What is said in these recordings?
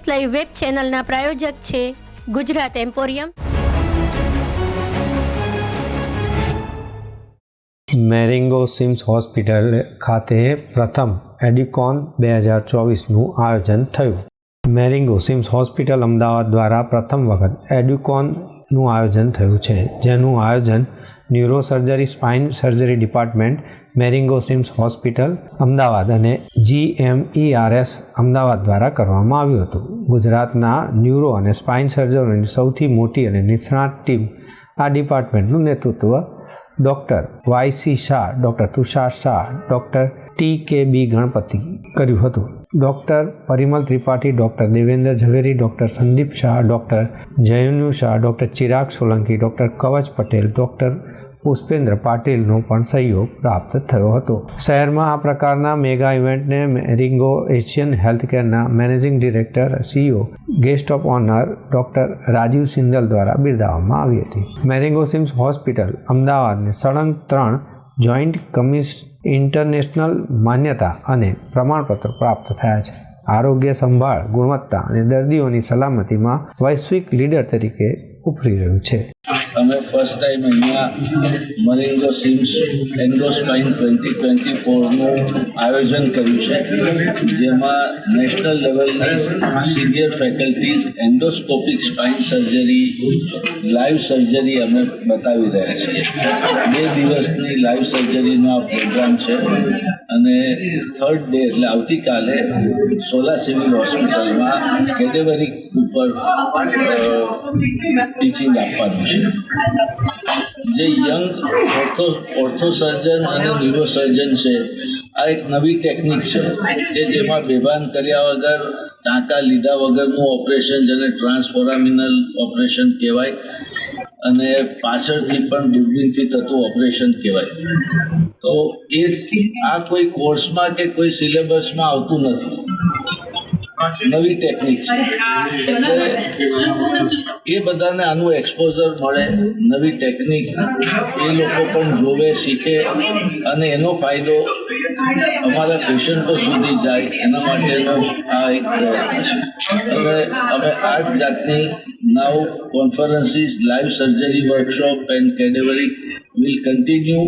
News live web ચેનલના પ્રાયોજક છે Gujarat emporium. Marengo CIMS hospital ખાતે પ્રથમ એડિકોન બે હજાર ચોવીસનું આયોજન થયું. મેરિંગો સિમ્સ હોસ્પિટલ અમદાવાદ દ્વારા પ્રથમ વખત એડ્યુકોનનું આયોજન થયું છે. જેનું આયોજન neurosurgery, spine surgery department Marengo CIMS hospital Ahmedabad અને જીએમઈઆરએસ અમદાવાદ દ્વારા કરવામાં આવ્યું હતું. ગુજરાતના ન્યુરો અને સ્પાઇન સર્જનોની સૌથી મોટી અને નિષ્ણાત ટીમ આ ડિપાર્ટમેન્ટનું નેતૃત્વ doctor YC Shah, doctor Tushar Shah, doctor T K B Ganapathi કર્યું હતું. Doctor Parimal Tripathi, doctor Devendra Zaveri, doctor Sandeep Shah, doctor Jaynu Shah, doctor Chirag Solanki, doctor Kavach Patel, doctor Pushpendra પાટીલનો પણ સહયોગ પ્રાપ્ત થયો હતો. શહેરમાં આ પ્રકારના મેગા ઇવેન્ટને મેરિંગો Asian હેલ્થકેરના managing director CEO guest of honour doctor Rajiv Sindal દ્વારા બિરદાવવામાં આવી હતી. મેરિંગો સિમ્સ હોસ્પિટલ અમદાવાદને સળંગ ત્રણ જોઈન્ટ કમિશ ઇન્ટરનેશનલ માન્યતા અને પ્રમાણપત્ર પ્રાપ્ત થયા છે. આરોગ્ય સંભાળ, ગુણવત્તા અને દર્દીઓની સલામતીમાં વૈશ્વિક લીડર તરીકે ઉભરી રહ્યું છે. અમે ફર્સ્ટ ટાઈમ અહીંયા Marengo CIMS Endospine twenty twenty ફોરનું આયોજન કર્યું છે, જેમાં નેશનલ લેવલની senior faculties endoscopic spine surgery live surgery અમે બતાવી રહ્યા છીએ. બે દિવસની લાઈવ સર્જરીનો આ પ્રોગ્રામ છે અને થર્ડ ડે એટલે આવતીકાલે સોલા સિવિલ હોસ્પિટલમાં કેડેવરી ઉપર ટીચિંગ આપવાનું છે. જે યંગ ઓર્થો ઓર્થો સર્જન અને ન્યુરો સર્જન છે, આ એક નવી ટેકનિક છે, કે જેમાં બેભાન કર્યા વગર, ટાંકા લીધા વગરનું ઓપરેશન જેને ટ્રાન્સફોરામિનલ ઓપરેશન કહેવાય, અને પાછળથી પણ દૂરબીનથી થતું ઓપરેશન કહેવાય. તો એ આ કોઈ કોર્સમાં કે કોઈ સિલેબસમાં આવતું નથી. નવી ટેકનિક છે એટલે એ બધાને આનું એક્સપોઝર મળે નવી ટેકનિક એ લોકો પણ જોવે શીખે અને એનો ફાયદો અમારા પેશન્ટો સુધી જાય એના માટેનો આ એક પ્રયત્ન છે. હવે અમે આ જ જાતની now conferences live surgery workshop and cadaveric will continue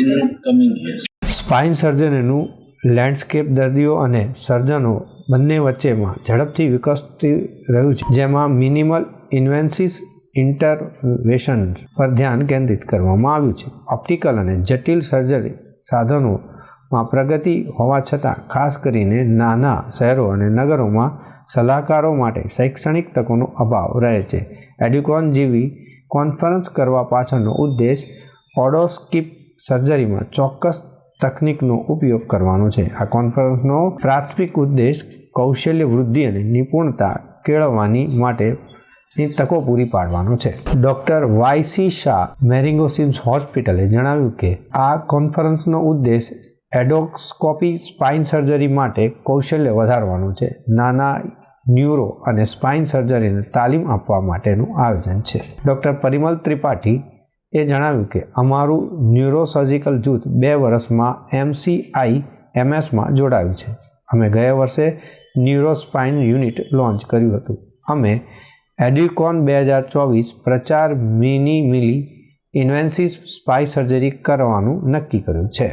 in coming years spine સર્જરીનું landscape દર્દીઓ અને સર્જનો બંને વચ્ચેમાં ઝડપથી વિકસતી રહ્યું છે, જેમાં મિનિમલ ઇન્વેન્સિસ ઇન્ટરવેશન પર ધ્યાન કેન્દ્રિત કરવામાં આવ્યું છે. ઓપ્ટિકલ અને જટિલ સર્જરી સાધનોમાં પ્રગતિ હોવા છતાં, ખાસ કરીને નાના શહેરો અને નગરોમાં સલાહકારો માટે શૈક્ષણિક તકોનો અભાવ રહે છે. એડ્યુકોન જેવી કોન્ફરન્સ કરવા પાછળનો ઉદ્દેશ ઓડોસ્કીપ સર્જરીમાં ચોક્કસ તકનિકનો ઉપયોગ કરવાનો છે. આ કોન્ફરન્સનો પ્રાથમિક ઉદ્દેશ કૌશલ્ય વૃદ્ધિ અને નિપુણતા કેળવવાની માટે ની તકો પૂરી પાડવાનો છે. ડૉક્ટર વાયસી શાહ મેરિંગોસિમ્સ હોસ્પિટલે જણાવ્યું કે, આ કોન્ફરન્સનો ઉદ્દેશ એડોસ્કોપી સ્પાઇન સર્જરી માટે કૌશલ્ય વધારવાનું છે. નાના ન્યુરો અને સ્પાઇન સર્જરીને તાલીમ આપવા માટેનું આયોજન છે. ડૉક્ટર પરિમલ ત્રિપાઠી એ જણાવ્યું કે અમારું ન્યુરોસર્જિકલ જૂથ બે વર્ષમાં એમસીઆઈ એમએસમાં જોડાયું છે. અમે ગયા વર્ષે ન્યુરોસ્પાઇન યુનિટ લોન્ચ કર્યું હતું. અમે એડિકોન બે હજાર ચોવીસ પ્રચાર મિનિમિલી ઇન્વેન્સિસ સ્પાઈ સર્જરી કરવાનું નક્કી કર્યું છે.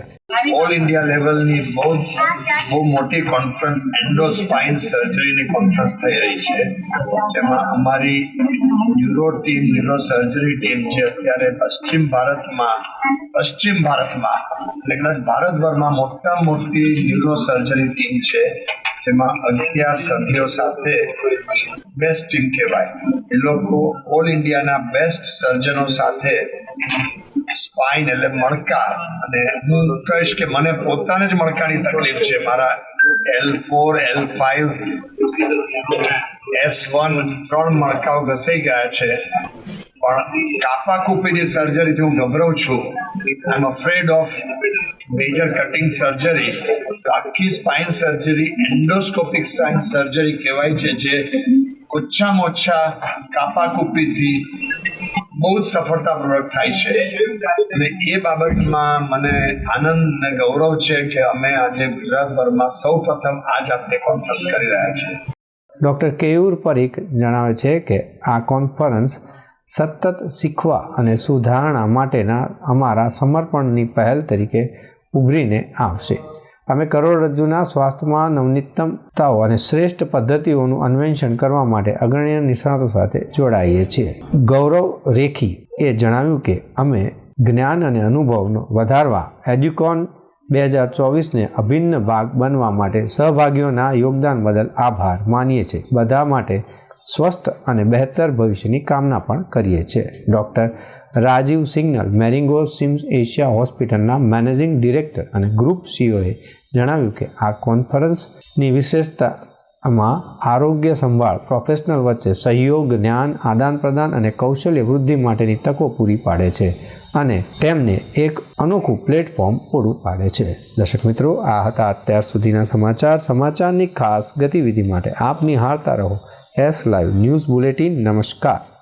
ઓલ ઇન્ડિયા લેવલની બહુ બહુ મોટી કોન્ફરન્સ એન્ડો સ્પાઇન સર્જરીની કોન્ફરન્સ થઈ રહી છે. જેમાં અમારી neuro team neuro surgery team જે અત્યારે પશ્ચિમ ભારતમાં પશ્ચિમ ભારતમાં, એટલે કદાચ ભારતભરમાં મોટા મોટી ન્યુરો સર્જરી ટીમ છે જેમાં અગિયાર સભ્યો સાથે બેસ્ટ ટીમ કહેવાય. એ લોકો ઓલ ઇન્ડિયાના બેસ્ટ સર્જનો સાથે સ્પાઇન એટલે મણકા અને હું કહીશ કે મને પોતાને જ મણકાની તકલીફ છે. મારા L four L five S one ત્રણ મણકાઓ ઘસાઈ ગયા છે. પણ કાપા કૂપીની સર્જરીથી હું ગભરાઉં છું. I am afraid of major cutting surgery આખી spine surgery endoscopic spine surgery કહેવાય છે, જે ઓછામાં ઓછા કાપાકૂપીથી બહુ જ સફળતાપૂર્વક થાય છે. અને એ બાબતમાં મને આનંદ અને ગૌરવ છે કે અમે આજે ગુજરાતભરમાં સૌ પ્રથમ આ જાતની કોન્ફરન્સ કરી રહ્યા છીએ. ડૉક્ટર કેયુર પરીખ જણાવે છે કે આ કોન્ફરન્સ સતત શીખવા અને સુધારણા માટેના અમારા સમર્પણની પહેલ તરીકે ઉભરીને આવશે. અમે કરોડરજ્જુના સ્વાસ્થ્યમાં નવનીતમતાઓ અને શ્રેષ્ઠ પદ્ધતિઓનું અન્વેષણ કરવા માટે અગ્રણીય નિષ્ણાતો સાથે જોડાઈએ છીએ. ગૌરવ રેખી એ જણાવ્યું કે, અમે જ્ઞાન અને અનુભવનો વધારવા એજ્યુકોન બે હજાર ચોવીસને અભિન્ન ભાગ બનવા માટે સહભાગીઓના યોગદાન બદલ આભાર માનીએ છીએ. બધા માટે સ્વસ્થ અને બહેતર ભવિષ્યની કામના પણ કરીએ છીએ. Doctor Rajiv Singhal, Marengo CIMS Asia હોસ્પિટલના મેનેજિંગ ડિરેક્ટર અને ગ્રુપ સીઓએ જણાવ્યું કે આ કોન્ફરન્સની વિશેષતામાં આરોગ્ય સંભાળ, પ્રોફેશનલ વચ્ચે સહયોગ, જ્ઞાન આદાન પ્રદાન અને કૌશલ્ય વૃદ્ધિ માટેની તકો પૂરી પાડે છે. અને તેમને એક અનોખું પ્લેટફોર્મ પૂરું પાડે છે. દર્શક મિત્રો, આ હતા અત્યાર સુધીના સમાચાર. સમાચારની ખાસ ગતિવિધિ માટે આપ નિહાળતા રહો. એસ લાઈવ ન્યૂઝ બુલેટિન નમસ્કાર.